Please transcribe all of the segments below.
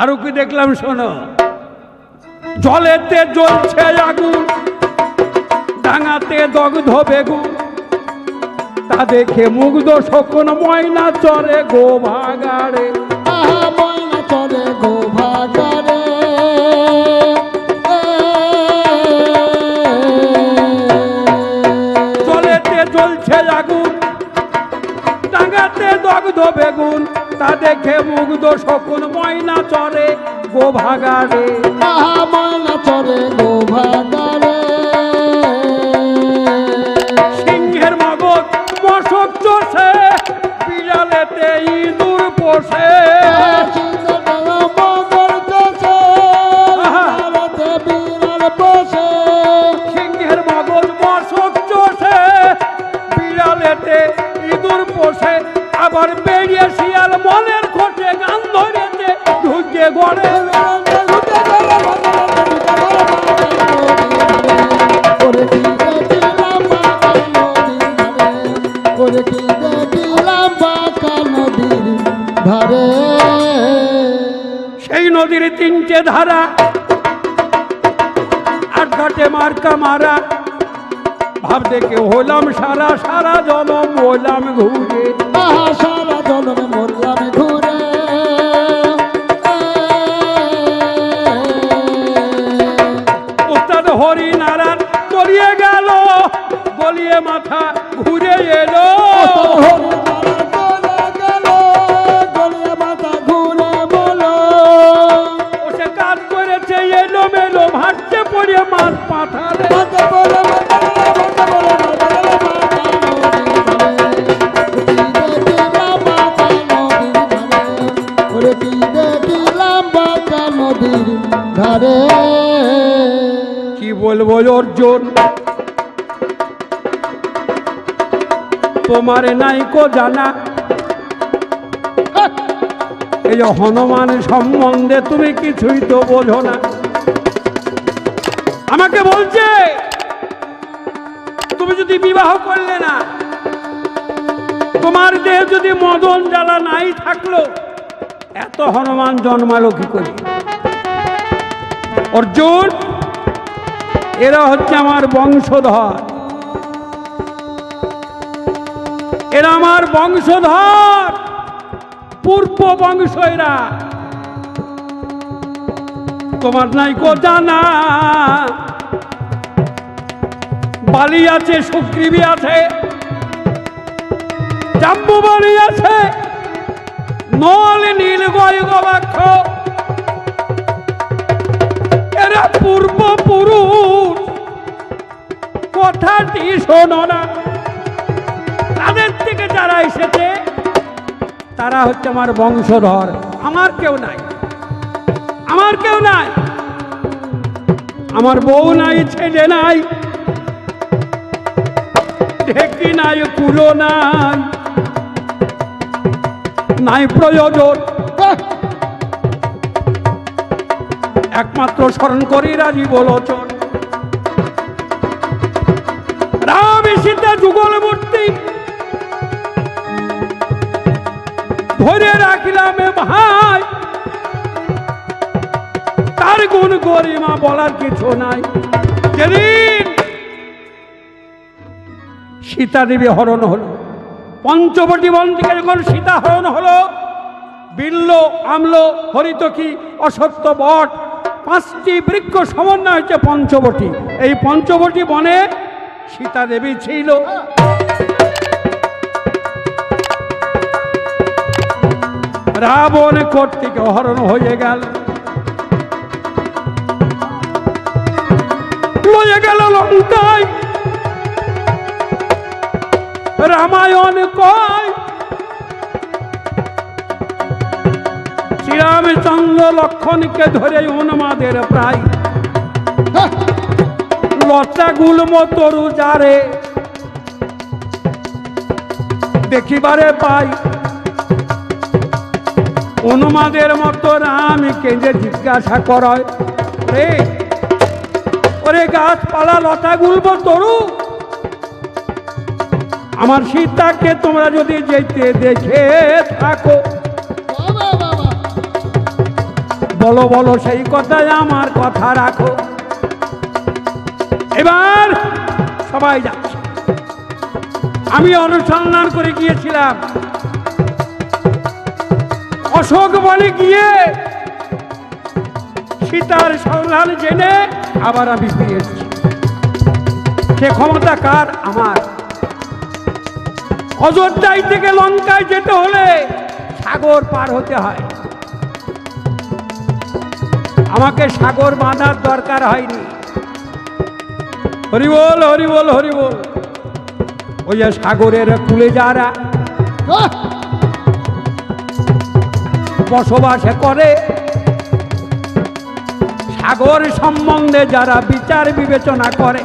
আরও কি দেখলাম শোনো। জলেতে জ্বলছে আগুন ডাঙাতে দগ্ধ বেগুন। তা দেখে মুগ্ধ শকুন ময়না চরে গো ভাগাড়ে আহা ময়না চলে গো ভাগারে জ্বলছে আগুন ডাঙাতে দগ্ধ বেগুন। তা দেখে মুগ্ধ শকুন ময়না চরে গো ভাগাড়ে ময়না চলে গো ভাগারে সিংহের মগজ মশক চষে বিড়ালেতে ইঁদুর পোষে। সিংহের মগজ মশক চষে বিড়ালেতে ইঁদুর পোষে। আবার বেরিয়ে সেই নদীর তিনটে ধারা আট ঘাটে মার্কা মারা। ভাব দেখে হলাম সারা সারা জনম হলাম ঘুরে। অর্জুন। তোমার নাইকো জানা। এই হনুমান সম্বন্ধে তুমি কিছুই তো বোঝো না। আমাকে বলছে, তুমি যদি বিবাহ করলে না, তোমার দেহে যদি মদন জ্বালা নাই থাকল, এত হনুমান জন্মালো কি করে? অর্জুন এরা হচ্ছে আমার বংশধর। এরা আমার বংশধর। পূর্ব বংশ এরা। তোমার নাই জানা। বালি আছে, সুগ্রীবী আছে। জাম্বুবাড়ি আছে। নল, নীল গয় গবাক্ষ পূর্বপুরুষ কথাটি শোনো না। তাদের থেকে যারা এসেছে, তারা হচ্ছে আমার বংশধর। আমার কেউ নাই। আমার কেউ নাই। আমার বউ নাই, ছেলে নাই। ঢেকি নাই, কুলো নাই। নাই প্রয়োজন। একমাত্র স্মরণ করি রাজি বলোচন। রাম সীতা যুগল মূর্তি। ধরে রাখিলাম ভাই। তার গুণ গরিমা বলার কিছু নাই। যেদিন সীতা দেবী হরণ হলো, পঞ্চবটী বন থেকে যখন সীতা হরণ হলো, বিল্ল, আমল হরিতকি অসত্য বট পাঁচটি বৃক্ষ সমন্বয় হচ্ছে পঞ্চবটী। এই পঞ্চবটী বনে সীতা দেবী ছিল। রাবণ কর্তৃক হরণ হয়ে গেল। গেল লঙ্কায়। রামায়ণ কয় শ্রীরামচন্দ্র লক্ষণকে ধরে উন্মাদের প্রায়। লতা গুলম তরু যারে। দেখিবারে পাই। উন্মাদের মতো রামকে যে জিজ্ঞাসা করয় রে ওরে গাছপালা লতা গুলব তরু আমার সীতাকে তোমরা যদি যেতে দেখে থাকো বলো বলো, সেই কথায় আমার কথা রাখো। এবার সবাই যাচ্ছে। আমি অনুসন্ধান করে গিয়েছিলাম। অশোক বলে গিয়ে সীতার সন্ধান জেনে আবার আমি ফিরে এসেছি। সে ক্ষমতা কার? আমার। অযোধ্যায় থেকে লঙ্কায় যেতে হলে সাগর পার হতে হয়। আমাকে সাগর বাঁধার দরকার হয়নি। হরিবল হরিবল হরিবল ওই যে সাগরের কুলে যারা আহ! বসবাস করে। সাগর সম্বন্ধে যারা বিচার বিবেচনা করে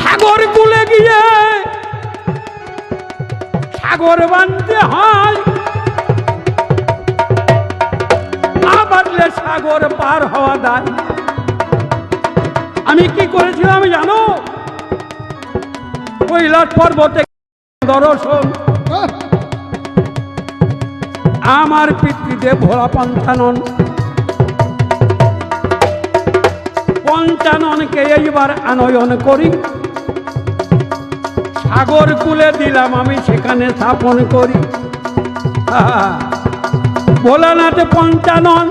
সাগর কুলে গিয়ে সাগর বানতে হয়। সাগর পার হওয়া দায়। আমি কি করেছিলাম জানো? কৈলাস পর্বতে দর্শন। আমার পিতৃদেব ভোলা পঞ্চানন পঞ্চাননকে এইবার আনয়ন করি। সাগর কুলে দিলাম আমি, সেখানে স্থাপন করি। ভোলানাথ পঞ্চানন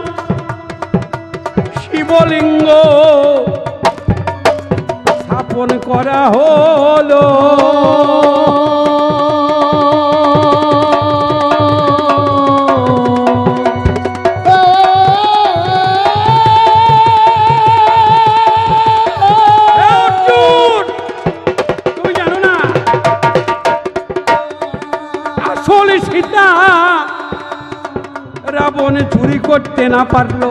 শিবলিঙ্গ। স্থাপন করা হলো। সীতা করতে না পারল।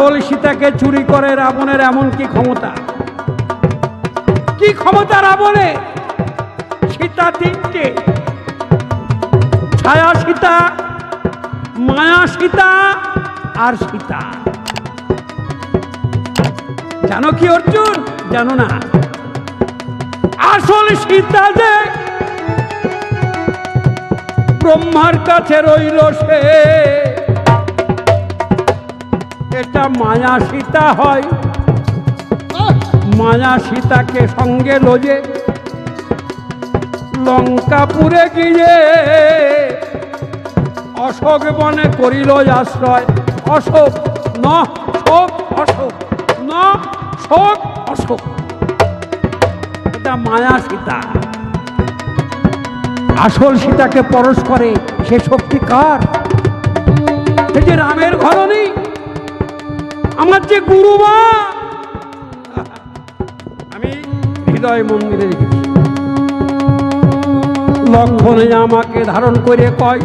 আসল সীতাকে চুরি করে রাবণের এমন কি ক্ষমতা। কি ক্ষমতা রাবণে? সীতা তিনটে। ছায়া সীতা, মায়া সীতা আর সীতা। জানো কি অর্জুন? জানো না। আসল সীতা যে ব্রহ্মার কাছে রইল সে। এটা মায়া সীতা হয়! মায়া সীতাকে সঙ্গে লোজে লঙ্কাপুরে গিয়ে অশোক বনে করিল আশ্রয়। অশোক, ন, শোক, অশোক, ন, শোক, অশোক। এটা মায়া সীতা। আসল সীতাকে পরশ করে, সে শক্তি কার? এই যে রামের ঘরণী। আমার যে গুরু মা। আমি হৃদয় মন্দিরে রেখেছি। লক্ষণে আমাকে ধারণ করে কয়,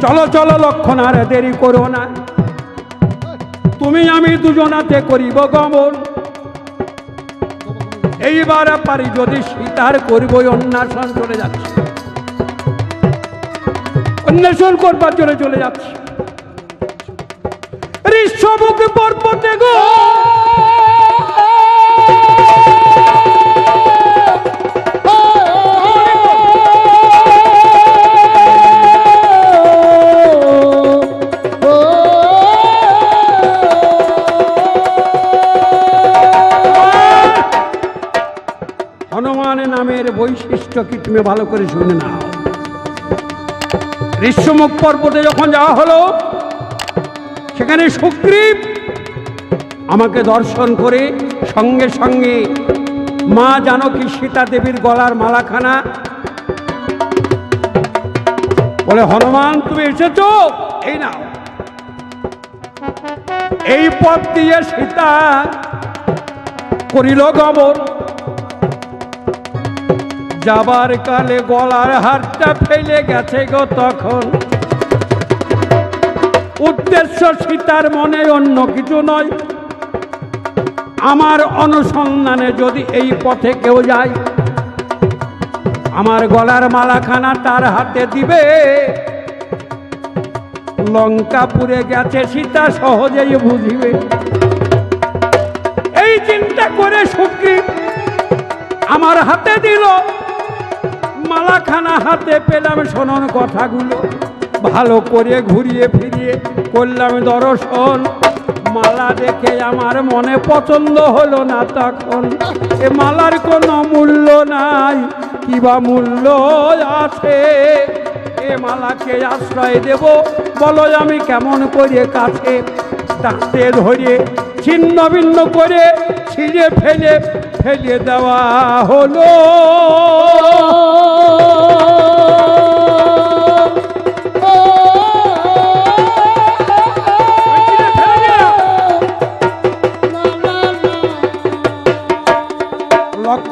চলো চলো লক্ষণ, আর দেরি করো না। তুমি আমি দুজনাতে করিব গমন। এইবার পারি যদি সীতার করিব অন্বেষণ চলে যাচ্ছে। অন্বেষণ করবার জন্য চলে যাচ্ছে। ঋষ্যমুখ পর্বতে গো। বৈশিষ্ট্য কি তুমি ভালো করে শুনে নাও। ঋষ্যমুখ পর্বতে যখন যাওয়া হলো সেখানে সুগ্রীব আমাকে দর্শন করে সঙ্গে সঙ্গে মা জানকী সীতা দেবীর গলার মালাখানা বলে, হনুমান, তুমি এসেছ? এই নাও। এই পথ দিয়ে সীতা করিল গমন। যাবার কালে গলার হারটা ফেলে গেছে গো তখন। উদ্দেশ্য সীতার মনে অন্য কিছু নয়। আমার অনুসন্ধানে যদি এই পথে কেউ যায়, আমার গলার মালাখানা তার হাতে দিবে। লঙ্কাপুরে গেছে, সীতা সহজেই বুঝিবে। এই চিন্তা করে সুগ্রীব আমার হাতে দিল। মালাখানা হাতে পেলাম শোনন কথাগুলো। ভালো করে ঘুরিয়ে ফিরিয়ে করলাম দর্শন। মালা দেখে আমার মনে পছন্দ হলো না তখন। এ মালার কোনো মূল্য নাই কিবা মূল্য আছে? এ মালাকে আশ্রয় দেব, বলো আমি কেমন করে কাছে? দাঁতে ধরে ছিন্ন ভিন্ন করে ছিঁড়ে ফেলে ফেলে দেওয়া হলো।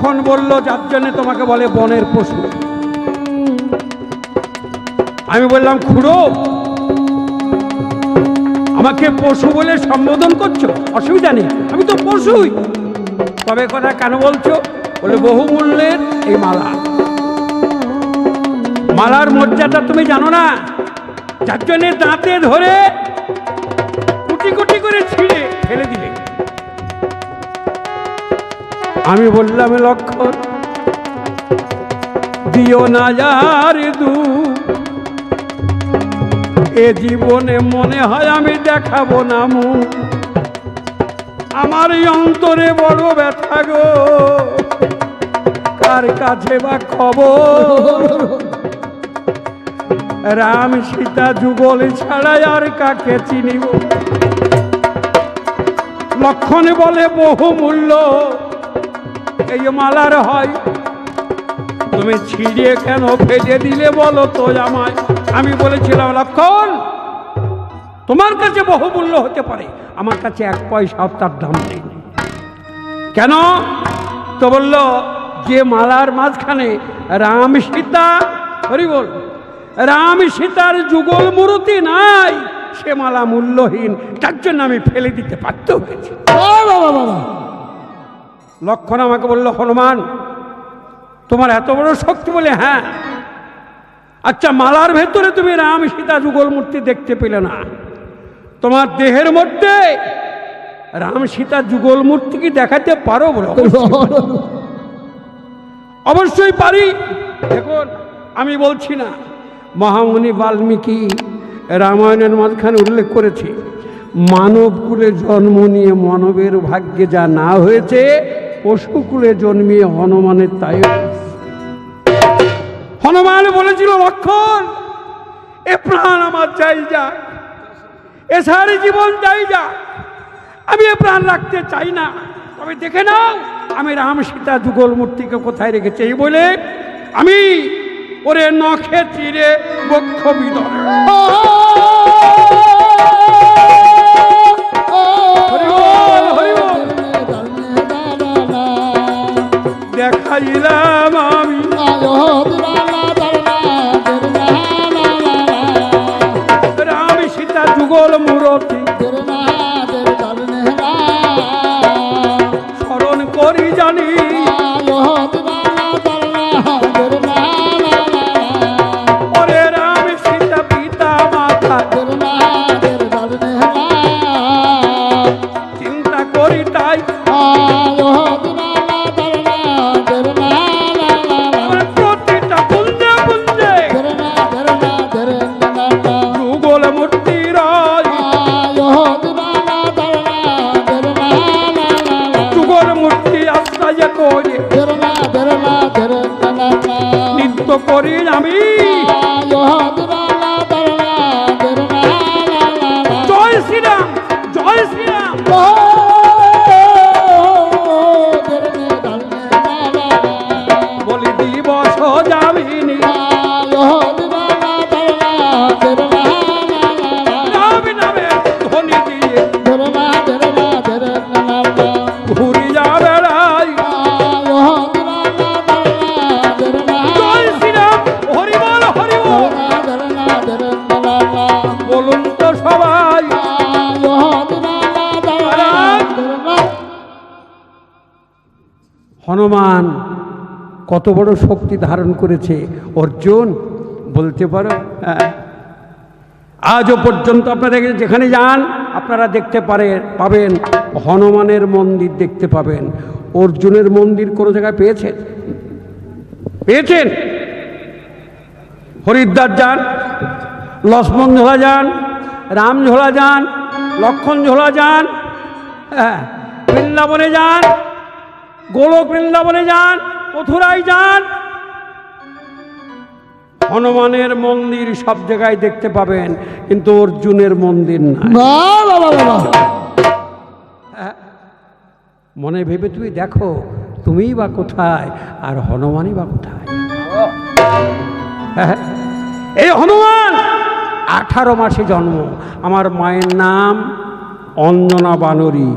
লক্ষণ বলল, যার জন্য তোমাকে বলে বনের পশু। আমি বললাম, খুড়ো, আমাকে পশু বলে সম্বোধন করছ? অসুবিধা নেই, আমি তো পশুই। তবে কথা কেন বলছো? বলে বহুমূল্যের এই মালা। মালার মর্যাদা তুমি জানো না। যার জন্য দাঁতে ধরে আমি বললাম, লক্ষণ, দিও না যার দু এ জীবনে মনে হয় আমি দেখাবো না মু আমার অন্তরে বড় ব্যথা গো। কার কাছে বা খবর? রাম সীতা যুগল ছাড়াই আর কাকে চিনিব? লক্ষণে বলে বহু মূল্য এই মালার হয়। তুমি ছিঁড়িয়ে কেন ফেলে দিলে বলো তো আমায় আমি বলেছিলাম লক্ষণ তোমার কাছে বহুমূল্য হতে পারে। আমার কাছে এক পয়সা তার দাম নেই। কেন? তো বলল, যে মালার মাঝখানে রাম সীতা, হরি বল, রাম সীতার যুগল মূর্তি নাই, সে মালা মূল্যহীন, তার জন্য আমি ফেলে দিতে বাধ্য হয়েছি। বাবা বাবা লক্ষণ আমাকে বলল হনুমান তোমার এত বড় শক্তি বলে হ্যাঁ। আচ্ছা মালার ভেতরে তুমি রাম সীতা যুগল মূর্তি দেখতে পেলে না। তোমার দেহের মধ্যে রাম সীতা যুগল মূর্তি কি দেখাতে পারো বলো? অবশ্যই পারি। দেখুন আমি বলছি না মহামুনি বাল্মীকি রামায়ণের মাঝখানে উল্লেখ করেছে মানবকুলে জন্ম নিয়ে মানবের ভাগ্যে যা না হয়েছে পশুকুলে জন্মিয়ে হনুমানের তাই হনুমান বলেছিল, লক্ষণ, এ প্রাণ আমার চাই যাক, এ সারি জীবন চাই যাক। আমি এ প্রাণ রাখতে চাই না। তবে দেখে নাও, আমি রাম সীতা যুগল মূর্তিকে কোথায় রেখেছি এই বলে আমি ওরে নখে চিরে বক্ষ বিদর দেখাইলাম আমি রাম সীতা যুগল মূরতি করি আমি। হনুমান কত বড় শক্তি ধারণ করেছে। অর্জুন, বলতে পারো হ্যাঁ। আজও পর্যন্ত আপনারা যেখানে যান, আপনারা দেখতে পারে, পাবেন। হনুমানের মন্দির দেখতে পাবেন। অর্জুনের মন্দির কোনো জায়গায় পেয়েছেন? পেয়েছেন? হরিদ্বার যান, লক্ষ্মণ ঝোলা যান, রাম ঝোলা যান, লক্ষণ ঝোলা যান হ্যাঁ বৃন্দাবনে যান গোলক বৃন্দাবনে যান মথুরায় যান। হনুমানের মন্দির সব জায়গায় দেখতে পাবেন কিন্তু অর্জুনের মন্দির না বাবা মনে ভেবে তুমি দেখো তুমিই বা কোথায় আর হনুমানই বা কোথায়। হ্যাঁ, এই হনুমান আঠারো মাসে জন্ম। আমার মায়ের নাম অঞ্জনা বানরী।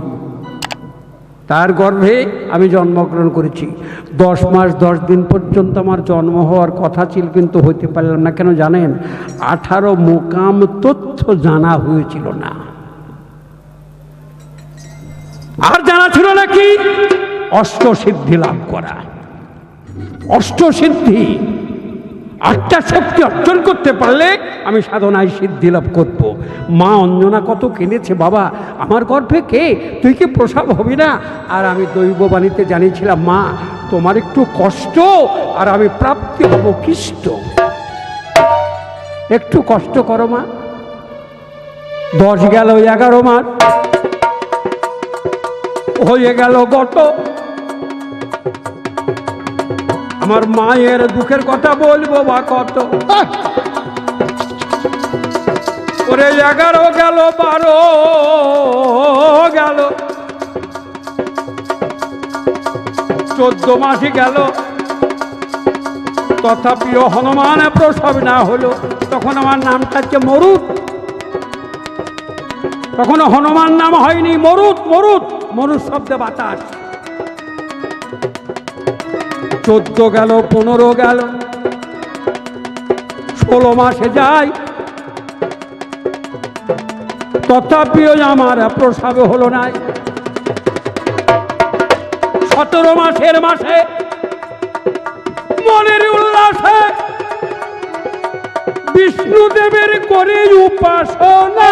তার গর্ভে আমি জন্মগ্রহণ করেছি। দশ মাস, দশ দিন পর্যন্ত আমার জন্ম হওয়ার কথা ছিল, কিন্তু হইতে পারলাম না। কেন জানেন? আঠারো মোকাম তথ্য জানা হয়েছিল না। আর জানা ছিল নাকি অষ্টসিদ্ধি লাভ করা। অষ্ট অষ্টসিদ্ধি আটটা শক্তি অর্জন করতে পারলে আমি সাধনায় সিদ্ধি লাভ করব। মা অঞ্জনা কত কেঁদেছে বাবা, আমার গর্ভে কে? তুই কি প্রসাব হবি না? আর আমি দৈববাণীতে জানিয়েছিলাম, মা, তোমার একটু কষ্ট আর আমি প্রাপ্তি হব খ্রিস্ট একটু কষ্ট করো মা। দশ গেল এগারো মাস, হয়ে গেল গত। আমার মায়ের দুঃখের কথা বলব বা কত? ওরে এগারো গেল বারো গেল। চোদ্দ মাসই গেল। তথাপিও হনুমান প্রসব না হলো তখন আমার নামটা হচ্ছে মরুত তখন হনুমান নাম হয়নি মরুত মরুত মরুত শব্দে বাতাস। চোদ্দ গেল, পনেরো গেল। ষোলো মাসে যায় তথাপিও আমার প্রসাব হলো নাই সতেরো মাসের মাসে মনের উল্লাসে বিষ্ণুদেবের করে উপাসনা।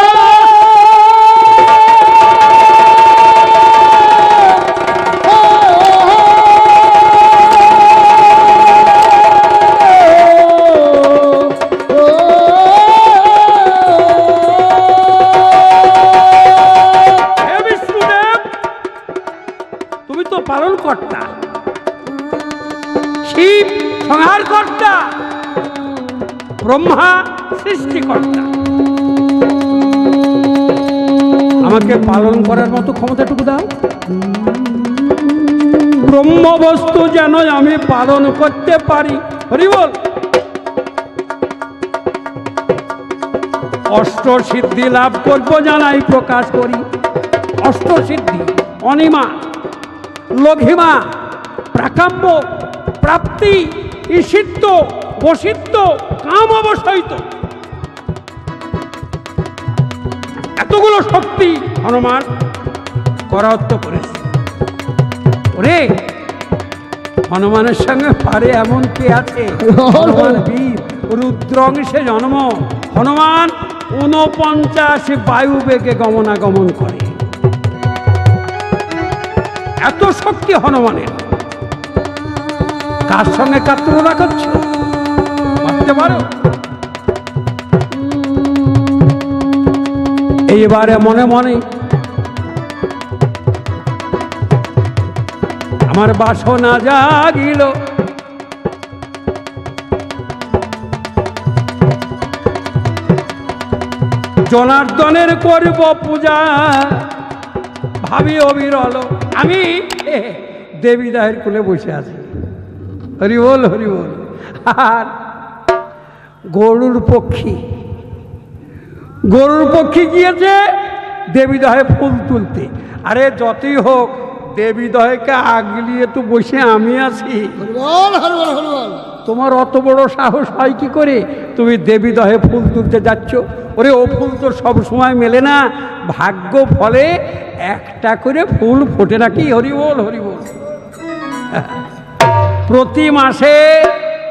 ব্রহ্মা সৃষ্টিকর্তা। আমাকে পালন করার মতো ক্ষমতাটুকু দাও। ব্রহ্ম বস্তু যেন আমি পালন করতে পারি। হরি বল। অষ্ট সিদ্ধি লাভ করব জানাই প্রকাশ করি। অষ্ট সিদ্ধি অনিমা, লঘিমা, প্রাকাম্য, প্রাপ্তি ঈশিত্ব বসিত্ব কাম অবসহিত। এতগুলো শক্তি হনুমান করায়ত্ত করেছে। ওরে, হনুমানের সঙ্গে পারে এমন কে আছে? হনুমান বীর, রুদ্র অংশে জন্ম। হনুমান ঊনপঞ্চাশ বায়ু বেগে গমনাগমন করে। এত শক্তি হনুমানের। কার সঙ্গে কার তুলনা করছ? পারো? এইবারে মনে মনে আমার বাসনা জাগিল। জনার্দনের করব পূজা, ভাবি অবিরল। আমি দেবীদাহের কুলে বসে আছি। হরি বল হরি বল। আর গরুর পক্ষী। গরুর পক্ষী গিয়েছে দেবীদহে ফুল তুলতে। আরে যতই হোক দেবীদহকে আগলিয়ে তো বসে আমি আছি। তোমার অত বড় সাহস হয় কি করে? তুমি দেবী দহে ফুল তুলতে যাচ্ছ। ওরে ও ফুল তো সব সময় মেলে না। ভাগ্য ফলে একটা করে ফুল ফোটে নাকি? হরিবল হরিবল। প্রতি মাসে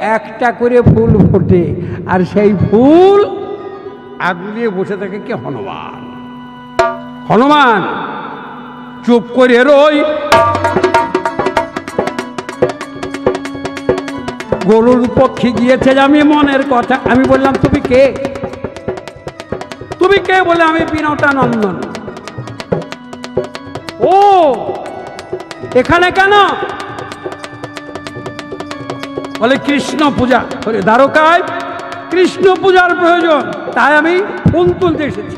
একটা করে ফুল ফোটে, আর সেই ফুল আগুলিয়ে বসে থাকে কি? হনুমান। হনুমান, চুপ করে রই। গরুর পক্ষে গিয়েছে আমি মনের কথা। আমি বললাম, তুমি কে? তুমি কে? বলে আমি বিনতা নন্দন। ও, এখানে কেন? বলে কৃষ্ণ পূজা। বলে, দ্বারকায় কৃষ্ণ পূজার প্রয়োজন, তাই আমি ফুল তুলতে এসেছি।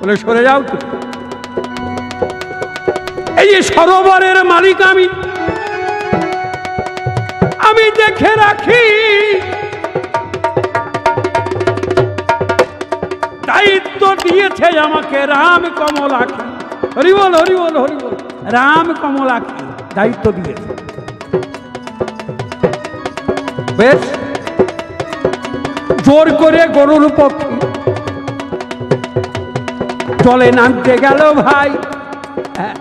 বলে, সরে যাও তো এই যে সরোবরের মালিক আমি আমি দেখে রাখি, দায়িত্ব দিয়েছে আমাকে রাম কমলাখি হরিবল হরিবল হরিবল রাম কমলাখি দায়িত্ব দিয়েছে। বেশ জোর করে গরুর পক্ষে চলে নামতে গেল ভাই। হ্যাঁ,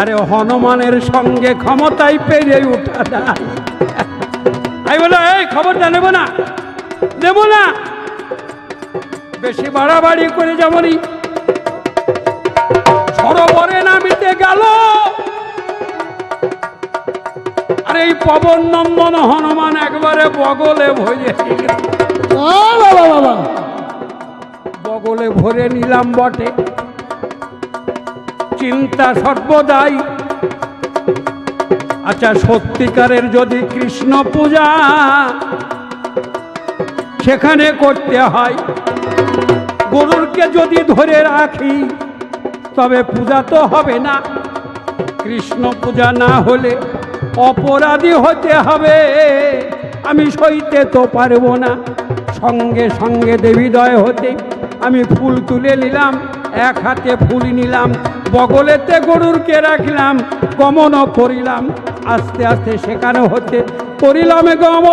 আরে হনুমানের সঙ্গে ক্ষমতায় পেরে উঠা আমি বলো এই খবরটা নেব না? নেব না? বেশি বাড়াবাড়ি করে যেমনই সরোবরে নামিতে গেল। আর এই পবন নন্দন হনুমান একবারে বগলে ভরে বগলে ভরে নিলাম বটে। চিন্তা সর্বদাই। আচ্ছা সত্যিকারের যদি কৃষ্ণ পূজা সেখানে করতে হয় গরুরকে যদি ধরে রাখি তবে পূজা তো হবে না। কৃষ্ণ পূজা না হলে অপরাধী হতে হবে। আমি সইতে তো পারব না। সঙ্গে সঙ্গে দেবীদয় হতে আমি ফুল তুলে নিলাম, এক হাতে ফুল নিলাম, বগলেতে গরুরকে রাখলাম গমনও করিলাম আস্তে আস্তে সেখানে হতে করিলাম গম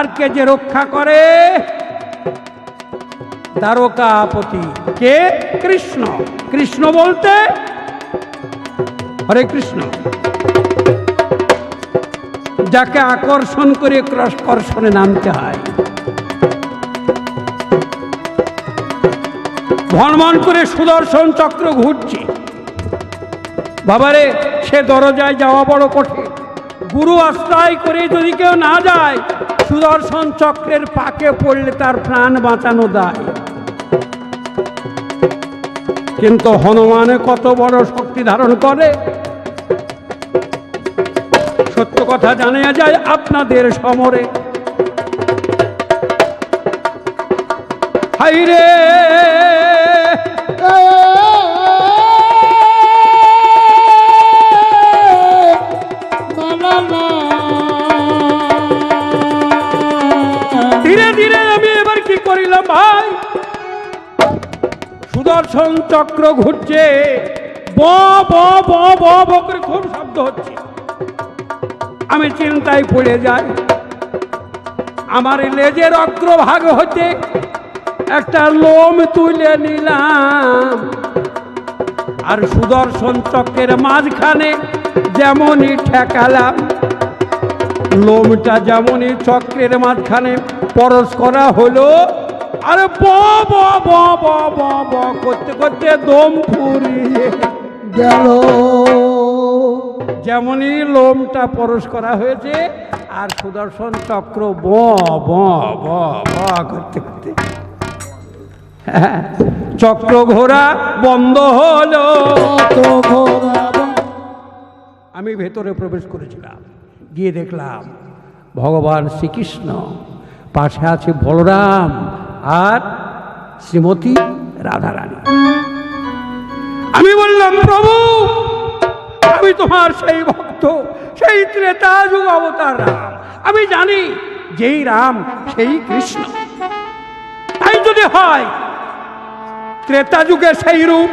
দ্বারকে যে রক্ষা করে দ্বারকাপতি কে? কৃষ্ণ। কৃষ্ণ বলতে হরে কৃষ্ণ। যাকে আকর্ষণ করে কর্ষণে নামতে হয়। ভনভন করে সুদর্শন চক্র ঘুরছে। বাবারে, সে দরজায় যাওয়া বড় কঠিন। গুরু আশ্রয় করে যদি কেউ না যায় সুদর্শন চক্রের পাকে পড়লে তার প্রাণ বাঁচানো দায়। কিন্তু হনুমানে কত বড় শক্তি ধারণ করে? সত্য কথা জানা যায় আপনাদের সমরে। হাইরে সুদর্শন চক্র ঘুরছে। খুব শব্দ হচ্ছে। আমি চিন্তায় পড়ে যাই। আমার লেজের অগ্রভাগ হতে একটা লোম তুলে নিলাম। আর সুদর্শন চক্রের মাঝখানে যেমনই ঠেকালাম, লোমটা যেমনই চক্রের মাঝখানে পরশ করা হলো আরে ব ব ব ব ব ব করতে করতে দম ফুরিয়ে গেল। যেমনই লোমটা পরশ করা হয়েছে আর সুদর্শন চক্র ব ব ব ব করতে করতে। হ্যাঁ, চক্র ঘোরা বন্ধ হলো। আমি ভেতরে প্রবেশ করেছিলাম গিয়ে দেখলাম ভগবান শ্রীকৃষ্ণ পাশে আছে বলরাম আর শ্রীমতী রাধারানী। আমি বললাম, প্রভু, আমি তোমার সেই ভক্ত, সেই ত্রেতা যুগ অবতার রাম। আমি জানি যেই রাম সেই কৃষ্ণ। তাই যদি হয়, ত্রেতা যুগের সেই রূপ।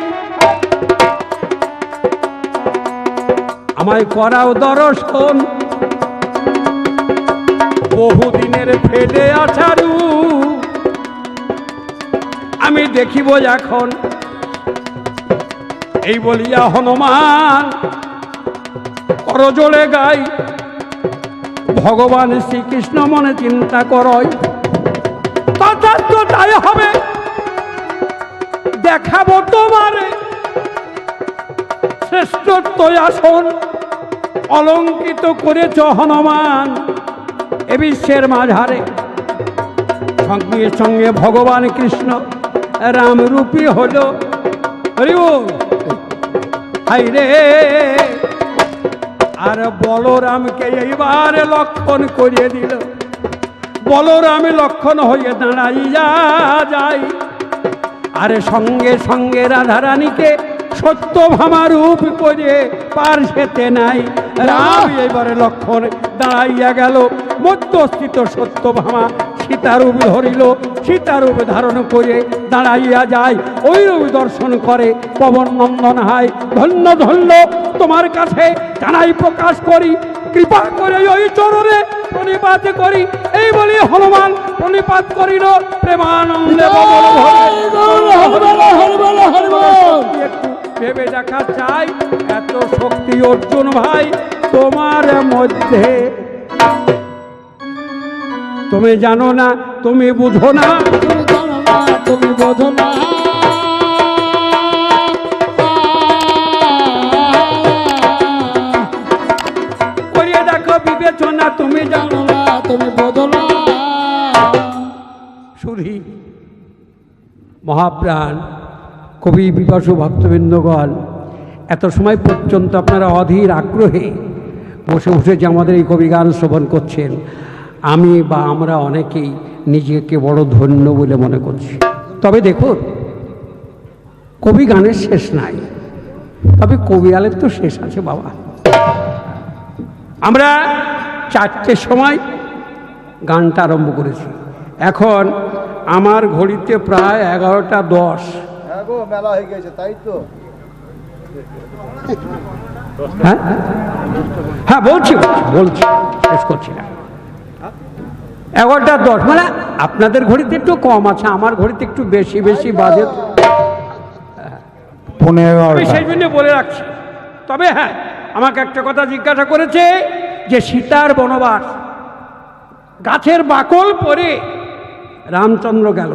আমায় করাও দর্শন। বহুদিনের ফেলে আছাড়ু আমি দেখিব এখন। এই বলিয়া হনুমান করজোড়ে গাই, ভগবান শ্রীকৃষ্ণ মনে চিন্তা করয় তথার্থ তাই হবে, দেখাবো তোমারে শ্রেষ্ঠত্ব আসন অলঙ্কিত করেছ হনুমান। এ বিশ্বের মাঝারে সঙ্গে সঙ্গে ভগবান কৃষ্ণ রামরূপী হলো। হরি। হাই রে। আর বলরামকে এইবার লক্ষণ করিয়ে দিল। বলরাম লক্ষণ হয়ে দাঁড়াইয়া যায়। আরে সঙ্গে সঙ্গে রাধারানীকে সত্য ভামা রূপ করে পার সেতে নাই। রাম এবারে লক্ষণ দাঁড়াইয়া গেল। মধ্যস্থিত সত্য ভামা সীতারূপ ধরিল সীতারূপ ধারণ করে দাঁড়াইয়া যায় ওই রূপ দর্শন করে পবন নন্দন হায় ধন্য ধন্য তোমার কাছে জানাই প্রকাশ করি কৃপা করে ওই চরণে প্রণিপাত করি। এই বলি হনুমান প্রণিপাত করিল প্রেমানন্দে ভেবে দেখা চাই এত শক্তি অর্জুন ভাই তোমার মধ্যে তুমি জানো না তুমি বুঝো না। তুমি জানো না তুমি বোঝো না। করিয়ে দেখো বিবেচনা তুমি জানো জানো না তুমি বোঝো না। সুধী মহাপ্রাণ কবি বিপাসু ভক্তবৃন্দগণ এত সময় পর্যন্ত আপনারা অধীর আগ্রহে বসে বসে যে আমাদের এই কবি গান শ্রবণ করছেন। আমি বা আমরা অনেকেই নিজেকে বড় ধন্য বলে মনে করছি। তবে দেখুন কবি গানের শেষ নাই। তবে কবিয়ালের তো শেষ আছে বাবা। আমরা চারটের সময় গানটা আরম্ভ করেছি। এখন আমার ঘড়িতে প্রায় এগারোটা দশ। হ্যাঁ মেলা হয়ে গেছে তাই তো। হ্যাঁ? হ্যাঁ বলছি বলছি, বলছি শেষ করছি না। এগারোটা দশ। মানে আপনাদের ঘড়িতে একটু কম আছে আমার ঘড়িতে একটু বেশি বেশি বাজে। পনেরো আমি সেই জন্য বলে রাখছি। তবে হ্যাঁ আমাকে একটা কথা জিজ্ঞাসা করেছে যে সীতার বনবাস গাছের বাকল পরে রামচন্দ্র গেল।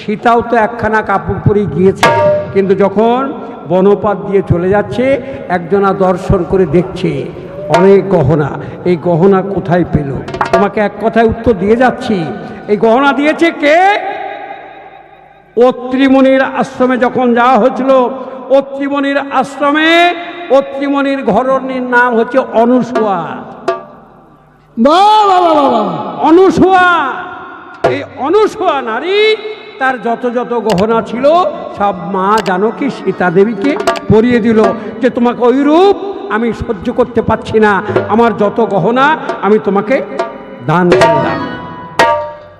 সীতাও তো একখানা কাপড় পরে গিয়েছে কিন্তু যখন বনপাত দিয়ে চলে যাচ্ছে একজনা দর্শন করে দেখছে অনেক গহনা। এই গহনা কোথায় পেল? তোমাকে এক কথায় উত্তর দিয়ে যাচ্ছি। এই গহনা দিয়েছে কে? অত্রিমণির আশ্রমে যখন যাওয়া হয়েছিল অত্রিমণির আশ্রমে অত্রিমণির ঘরণীর নাম হচ্ছে অনুসুয়া। অনুসুয়া। এই অনুসুয়া নারী তার যত যত গহনা ছিল সব মা জানকী সীতা দেবীকে পরিয়ে দিল যে তোমাকে ওই রূপ আমি সহ্য করতে পারছি না। আমার যত গহনা আমি তোমাকে দান করলাম।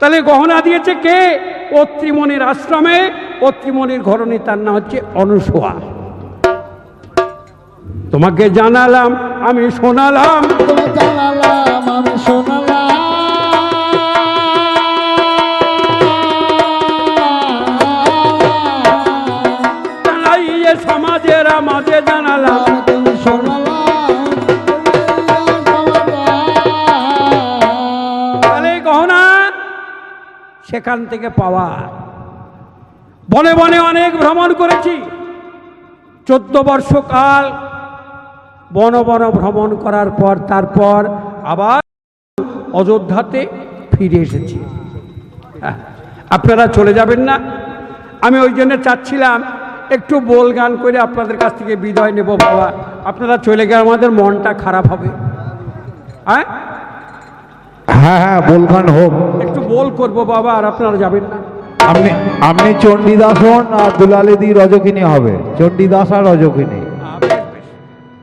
তাহলে গহনা দিয়েছে কে? অত্রিমণির আশ্রমে। অত্রিমণির ঘরণী তার নাম হচ্ছে অনুসোয়া। তোমাকে জানালাম, আমি শোনালাম। সেখান থেকে পাওয়া। বনে বনে অনেক ভ্রমণ করেছি। চোদ্দ বর্ষকাল বন বন ভ্রমণ করার পর তারপর আবার অযোধ্যাতে ফিরে এসেছি। হ্যাঁ, আপনারা চলে যাবেন না। আমি ওই জন্য চাচ্ছিলাম একটু বোল গান করে আপনাদের কাছ থেকে বিদায় নেব বাবা। আপনারা চলে গেলে আমাদের মনটা খারাপ হবে। হ্যাঁ? হ্যাঁ হ্যাঁ বলখান হোক। একটু বল করব বাবা, আর আপনারা যাবেন না। আপনি আপনি চণ্ডীদাস হন আর দুলালেদি রজকিনী হবে। চণ্ডীদাস আর রজকিনী।